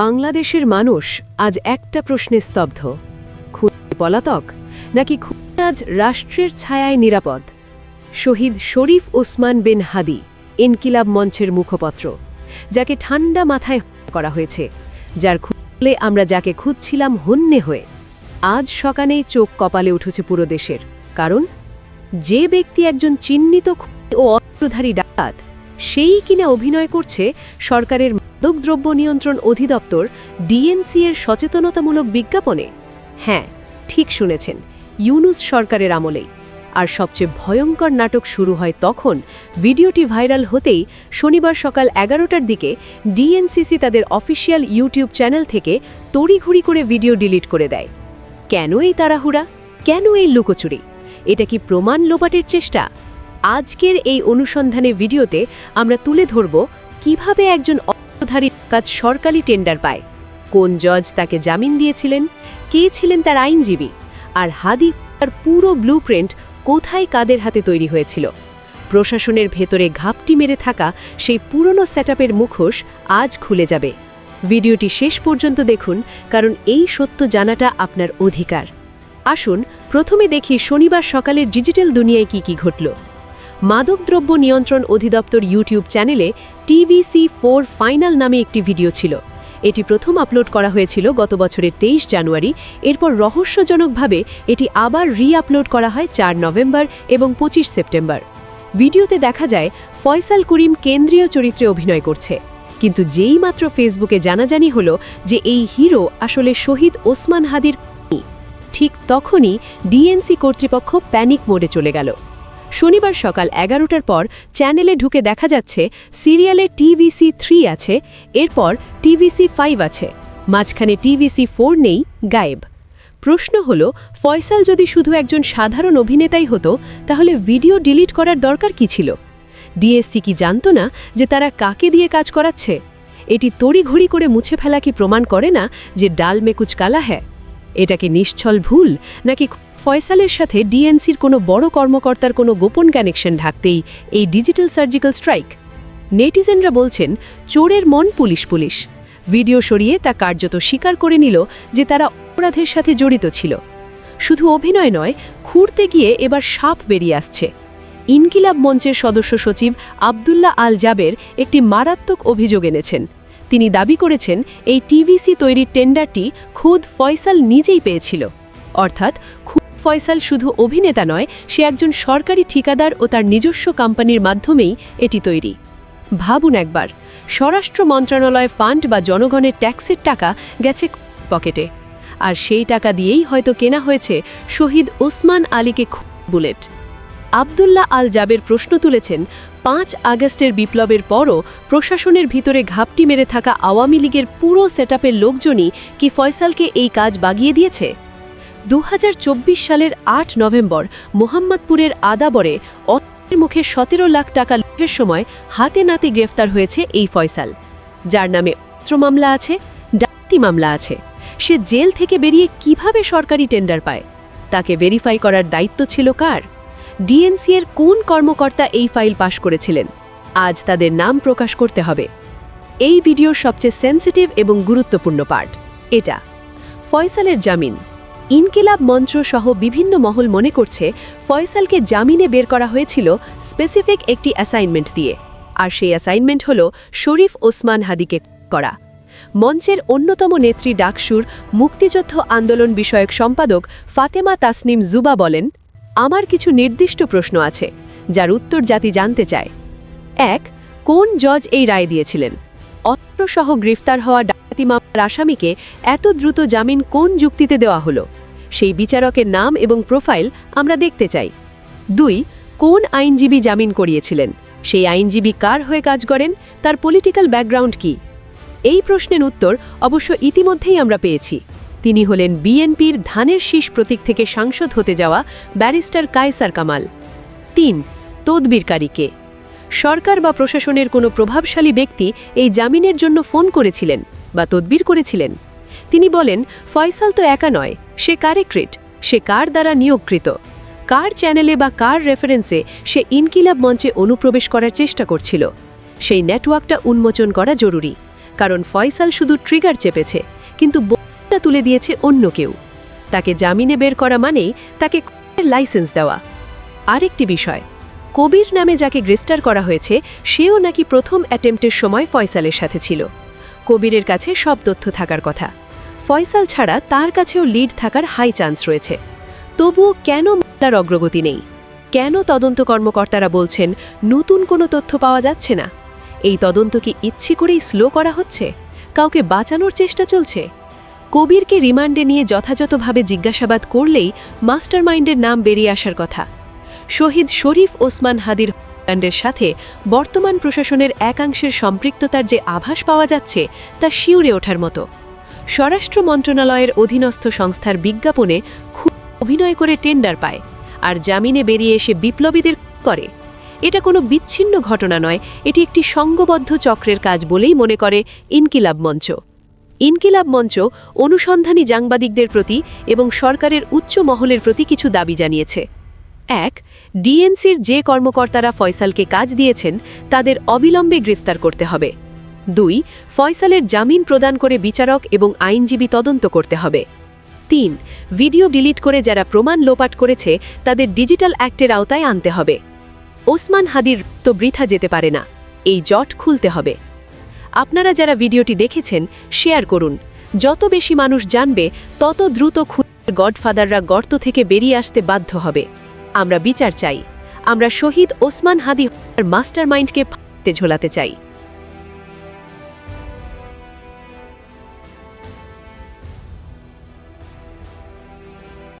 বাংলাদেশের মানুষ আজ একটা প্রশ্নে স্তব্ধ। খুনি পলাতক নাকি খুনি আজ রাষ্ট্রের ছায়ায় নিরাপদ? শহীদ শরীফ ওসমান বিন হাদি ইনকিলাব মঞ্চের মুখপত্র, যাকে ঠান্ডা মাথায় করা হয়েছে, যার খুলে আমরা যাকে খুঁজছিলাম হন্যে হয়ে। আজ সকালেই চোখ কপালে উঠেছে পুরো দেশের, কারণ যে ব্যক্তি একজন চিহ্নিত ও অস্ত্রধারী ডাকাত, সেই কিনা অভিনয় করছে সরকারের মাদকদ্রব্য নিয়ন্ত্রণ অধিদপ্তর ডিএনসি এর সচেতনতামূলক বিজ্ঞাপনে হ্যাঁ ঠিক শুনেছেন, ইউনুস সরকারের আমলেই। আর সবচেয়ে ভয়ঙ্কর নাটক শুরু হয় তখন। ভিডিওটি ভাইরাল হতেই শনিবার সকাল এগারোটার দিকে ডিএনসিসি তাদের অফিসিয়াল ইউটিউব চ্যানেল থেকে তড়িঘড়ি করে ভিডিও ডিলিট করে দেয়। কেন এই তাড়াহুড়া? কেন এই লুকোচুরি? এটা কি প্রমাণ লোপাটের চেষ্টা? আজকের এই অনুসন্ধানে ভিডিওতে আমরা তুলে ধরব কীভাবে একজন অর্থধারী কাজ সরকারি টেন্ডার পায়। কোন জজ তাকে জামিন দিয়েছিলেন? কে ছিলেন তার আইনজীবী? আর হাদি তার পুরো ব্লুপ্রিন্ট কোথায় কাদের হাতে তৈরি হয়েছিল? প্রশাসনের ভেতরে ঘাপটি মেরে থাকা সেই পুরনো সেটআপের মুখোশ আজ খুলে যাবে। ভিডিওটি শেষ পর্যন্ত দেখুন, কারণ এই সত্য জানাটা আপনার অধিকার। আসুন, প্রথমে দেখি শনিবার সকালের ডিজিটাল দুনিয়ায় কি কি ঘটল। মাদকদ্রব্য নিয়ন্ত্রণ অধিদপ্তর ইউটিউব চ্যানেলে টিভিসি ফোর ফাইনাল নামে একটি ভিডিও ছিল। এটি প্রথম আপলোড করা হয়েছিল গত বছরের তেইশ জানুয়ারি। এরপর রহস্যজনকভাবে এটি আবার রি আপলোড করা হয় চার নভেম্বর এবং পঁচিশ সেপ্টেম্বর। ভিডিওতে দেখা যায়, ফয়সাল করিম কেন্দ্রীয় চরিত্রে অভিনয় করছে। কিন্তু যেই মাত্র ফেসবুকে জানাজানি হলো যে এই হিরো আসলে শহীদ ওসমান হাদির ঠিক তখনই ডিএনসি কর্তৃপক্ষ প্যানিক মোডে চলে গেল। শনিবার সকাল এগারোটার পর চ্যানেলে ঢুকে দেখা যাচ্ছে, সিরিয়ালে টিভিসি থ্রি আছে, এরপর টিভিসি ফাইভ আছে। মাঝখানে টিভিসি ফোর নেই, গায়েব। প্রশ্ন হল, ফয়সাল যদি শুধু একজন সাধারণ অভিনেতাই হতো, তাহলে ভিডিও ডিলিট করার দরকার কি ছিল? ডিএসসি কি জানত না যে তারা কাকে দিয়ে কাজ করাচ্ছে? এটি তড়িঘড়ি করে মুছে ফেলা কি প্রমাণ করে না যে ডাল মেকুচ কালা হ্যাঁ এটা কি নিশ্চল ভুল? নাকি ফয়সালের সাথে ডিএনসির কোনো বড় কর্মকর্তার কোনো গোপন কানেকশন ঢাকতেই এই ডিজিটাল সার্জিক্যাল স্ট্রাইক? নেটিজেনরা বলছেন, চোরের মন পুলিশ পুলিশ। ভিডিও সরিয়ে তা কার্যত স্বীকার করে নিল যে তারা অপরাধের সাথে জড়িত ছিল। শুধু অভিনয় নয়, খুঁড়তে গিয়ে এবার সাপ বেরিয়ে আসছে। ইনকিলাব মঞ্চের সদস্য সচিব আবদুল্লাহ আল জাবের একটি মারাত্মক অভিযোগ এনেছেন। তিনি দাবি করেছেন এই টিভিসি তৈরির টেন্ডারটি খুদ ফয়সাল নিজেই পেয়েছিল। অর্থাৎ খুদ ফয়সাল শুধু অভিনেতা নয়, সে একজন সরকারি ঠিকাদার ও তার নিজস্ব কোম্পানির মাধ্যমেই এটি তৈরি। ভাবুন একবার, স্বরাষ্ট্র মন্ত্রণালয় ফান্ড বা জনগণের ট্যাক্সের টাকা গেছে পকেটে। আর সেই টাকা দিয়েই হয়তো কেনা হয়েছে শহীদ ওসমান আলীকে বুলেট। আবদুল্লাহ আল জাবের প্রশ্ন তুলেছেন, পাঁচ আগস্টের বিপ্লবের পরও প্রশাসনের ভিতরে ঘাপটি মেরে থাকা আওয়ামী লীগের পুরো সেটআপের লোকজনই কি ফয়সালকে এই কাজ বাগিয়ে দিয়েছে? দু হাজার চব্বিশ সালের আট নভেম্বর, মোহাম্মদপুরের আদাবরে অর্থের মুখে সতেরো লাখ টাকা লুটের সময় হাতে নাতে গ্রেফতার হয়েছে এই ফয়সাল। যার নামে অস্ত্র মামলা আছে, ডাক্তি মামলা আছে। সে জেল থেকে বেরিয়ে কীভাবে সরকারি টেন্ডার পায়? তাকে ভেরিফাই করার দায়িত্ব ছিল কার? ডিএনসি এর কোন কর্মকর্তা এই ফাইল পাশ করেছিলেন? আজ তাদের নাম প্রকাশ করতে হবে। এই ভিডিওর সবচেয়ে সেন্সিটিভ এবং গুরুত্বপূর্ণ পার্ট। এটা। ফয়সালের জামিন। ইনকিলাব মঞ্চ সহ বিভিন্ন মহল মনে করছে ফয়সালকে জামিনে বের করা হয়েছিল স্পেসিফিক একটি অ্যাসাইনমেন্ট দিয়ে। আর সেই অ্যাসাইনমেন্ট হল শরীফ ওসমান হাদিকে করা। মঞ্চের অন্যতম নেত্রী ডাকসুর মুক্তিযুদ্ধ আন্দোলন বিষয়ক সম্পাদক ফাতেমা তাসনিম জুবা বলেন আমার কিছু নির্দিষ্ট প্রশ্ন আছে, যার উত্তর জাতি জানতে চায়। এক, কোন জজ এই রায় দিয়েছিলেন? অস্ত্রসহ গ্রেফতার হওয়া ডাকাতি মামলার আসামিকে এত দ্রুত জামিন কোন যুক্তিতে দেওয়া হলো? সেই বিচারকের নাম এবং প্রোফাইল আমরা দেখতে চাই। দুই, কোন আইনজীবী জামিন করিয়েছিলেন? সেই আইনজীবী কার হয়ে কাজ করেন? তার পলিটিক্যাল ব্যাকগ্রাউন্ড কি? এই প্রশ্নের উত্তর অবশ্য ইতিমধ্যেই আমরা পেয়েছি। তিনি হলেন বিএনপির ধানের শীষ প্রতীক থেকে সাংসদ হতে যাওয়া ব্যারিস্টার কায়সার কামাল। তিন তদবিরকারীকে সরকার বা প্রশাসনের কোনো প্রভাবশালী ব্যক্তি এই জামিনের জন্য ফোন করেছিলেন বা তদবির করেছিলেন। তিনি বলেন, ফয়সাল তো একা নয়, সে কারেক্রিট সে কার দ্বারা নিয়োগকৃত, কার চ্যানেলে বা কার রেফারেন্সে সে ইনকিলাব মঞ্চে অনুপ্রবেশ করার চেষ্টা করছিল। সেই নেটওয়ার্কটা উন্মোচন করা জরুরি, কারণ ফয়সাল শুধু ট্রিগার চেপেছে, কিন্তু বোমটা তুলে দিয়েছে অন্য কেউ। তাকে জামিনে বের করা মানেই তাকে লাইসেন্স দেওয়া। আরেকটি বিষয়, কবির নামে যাকে গ্রেস্টার করা হয়েছে, সেও নাকি প্রথম অ্যাটেম্পটের সময় ফয়সালের সাথে ছিল। কবিরের কাছে সব তথ্য থাকার কথা। ফয়সাল ছাড়া তার কাছেও লিড থাকার হাই চান্স রয়েছে। তবুও কেন মামলার অগ্রগতি নেই? কেন তদন্ত কর্মকর্তারা বলছেন, নতুন কোনো তথ্য পাওয়া যাচ্ছে না? এই তদন্ত কি ইচ্ছে করেই স্লো করা হচ্ছে? কাউকে বাঁচানোর চেষ্টা চলছে? কবিরকে রিমান্ডে নিয়ে যথাযথভাবে জিজ্ঞাসাবাদ করলেই মাস্টারমাইন্ডের নাম বেরিয়ে আসার কথা। শহীদ শরীফ ওসমান হাদির হত্যাকাণ্ডের সাথে বর্তমান প্রশাসনের একাংশের সম্পৃক্ততার যে আভাস পাওয়া যাচ্ছে, তা শিউরে ওঠার মতো। স্বরাষ্ট্র মন্ত্রণালয়ের অধীনস্থ সংস্থার বিজ্ঞাপনে খুব অভিনয় করে টেন্ডার পায় আর জামিনে বেরিয়ে এসে বিপ্লবীদের করে। এটা কোনো বিচ্ছিন্ন ঘটনা নয়, এটি একটি সঙ্গবদ্ধ চক্রের কাজ বলেই মনে করে ইনকিলাব মঞ্চ। ইনকিলাব মঞ্চ অনুসন্ধানী সাংবাদিকদের প্রতি এবং সরকারের উচ্চ মহলের প্রতি কিছু দাবি জানিয়েছে। এক, ডিএনসির যে কর্মকর্তারা ফয়সালকে কাজ দিয়েছেন, তাদের অবিলম্বে গ্রেফতার করতে হবে। দুই, ফয়সালের জামিন প্রদান করে বিচারক এবং আইনজীবী তদন্ত করতে হবে। তিন, ভিডিও ডিলিট করে যারা প্রমাণ লোপাট করেছে, তাদের ডিজিটাল অ্যাক্টের আওতায় আনতে হবে। ওসমান হাদির তো বৃথা যেতে পারে না। এই জট খুলতে হবে। আপনারা যারা ভিডিওটি দেখেছেন, শেয়ার করুন। যত বেশি মানুষ জানবে, তত দ্রুত খুনের গডফাদাররা গর্ত থেকে বেরিয়ে আসতে বাধ্য হবে। আমরা বিচার চাই। আমরা শহীদ ওসমান হাদি মাস্টার মাইন্ডকে ঝোলাতে চাই।